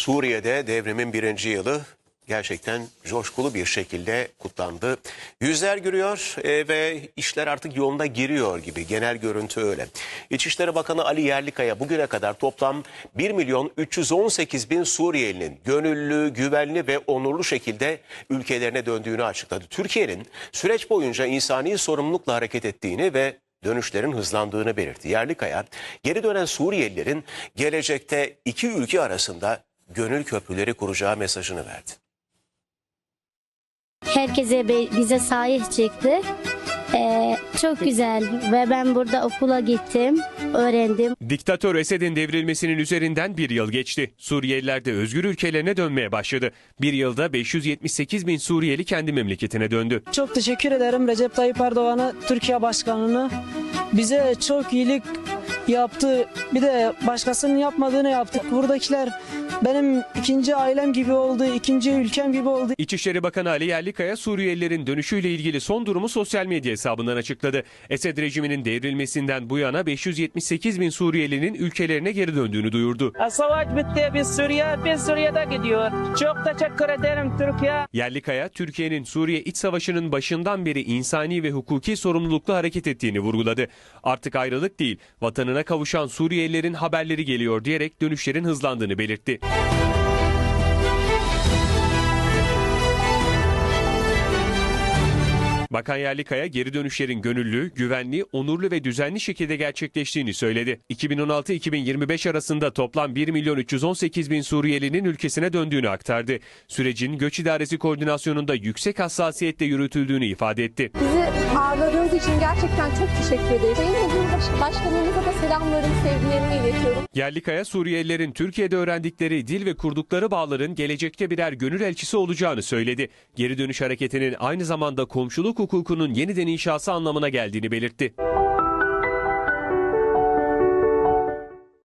Suriye'de devrimin birinci yılı gerçekten coşkulu bir şekilde kutlandı. Yüzler gülüyor e, ve işler artık yoluna giriyor gibi genel görüntü öyle. İçişleri Bakanı Ali Yerlikaya bugüne kadar toplam 1 milyon 318 bin Suriyelinin gönüllü, güvenli ve onurlu şekilde ülkelerine döndüğünü açıkladı. Türkiye'nin süreç boyunca insani sorumlulukla hareket ettiğini ve dönüşlerin hızlandığını belirtti. Yerlikaya, geri dönen Suriyelilerin gelecekte iki ülke arasında gönül köprüleri kuracağı mesajını verdi. Herkese bize sahip çıktı. Ee, çok güzel ve ben burada okula gittim, öğrendim. Diktatör Esed'in devrilmesinin üzerinden bir yıl geçti. Suriyeliler de özgür ülkelerine dönmeye başladı. Bir yılda 578 bin Suriyeli kendi memleketine döndü. Çok teşekkür ederim Recep Tayyip Erdoğan'a, Türkiye Başkanı'nı. Bize çok iyilik yaptı. Bir de başkasının yapmadığını yaptık. Buradakiler benim ikinci ailem gibi oldu, ikinci ülkem gibi oldu. İçişleri Bakanı Ali Yerlikaya Suriyelilerin dönüşüyle ilgili son durumu sosyal medya hesabından açıkladı. Esed rejiminin devrilmesinden bu yana 578 bin Suriyelinin ülkelerine geri döndüğünü duyurdu. Savaş bitti. Biz Suriye, biz Suriye'de gidiyor. Çok teşekkür ederim Türkiye. Yerlikaya, Türkiye'nin Suriye iç savaşının başından beri insani ve hukuki sorumlulukla hareket ettiğini vurguladı. Artık ayrılık değil, vatanına kavuşan Suriyelilerin haberleri geliyor diyerek dönüşlerin hızlandığını belirtti. Bakan Yerlikaya geri dönüşlerin gönüllü, güvenli, onurlu ve düzenli şekilde gerçekleştiğini söyledi. 2016-2025 arasında toplam 1 milyon 318 bin Suriyelinin ülkesine döndüğünü aktardı. Sürecin göç idaresi koordinasyonunda yüksek hassasiyetle yürütüldüğünü ifade etti. Bizi ağırladığınız için gerçekten çok teşekkür ederiz. Sayın Cumhurbaşkanımıza da selamlarımı, sevgilerimi iletiyorum. Yerlikaya Suriyelilerin Türkiye'de öğrendikleri dil ve kurdukları bağların gelecekte birer gönül elçisi olacağını söyledi. Geri dönüş hareketinin aynı zamanda komşuluk hukukunun yeniden inşası anlamına geldiğini belirtti.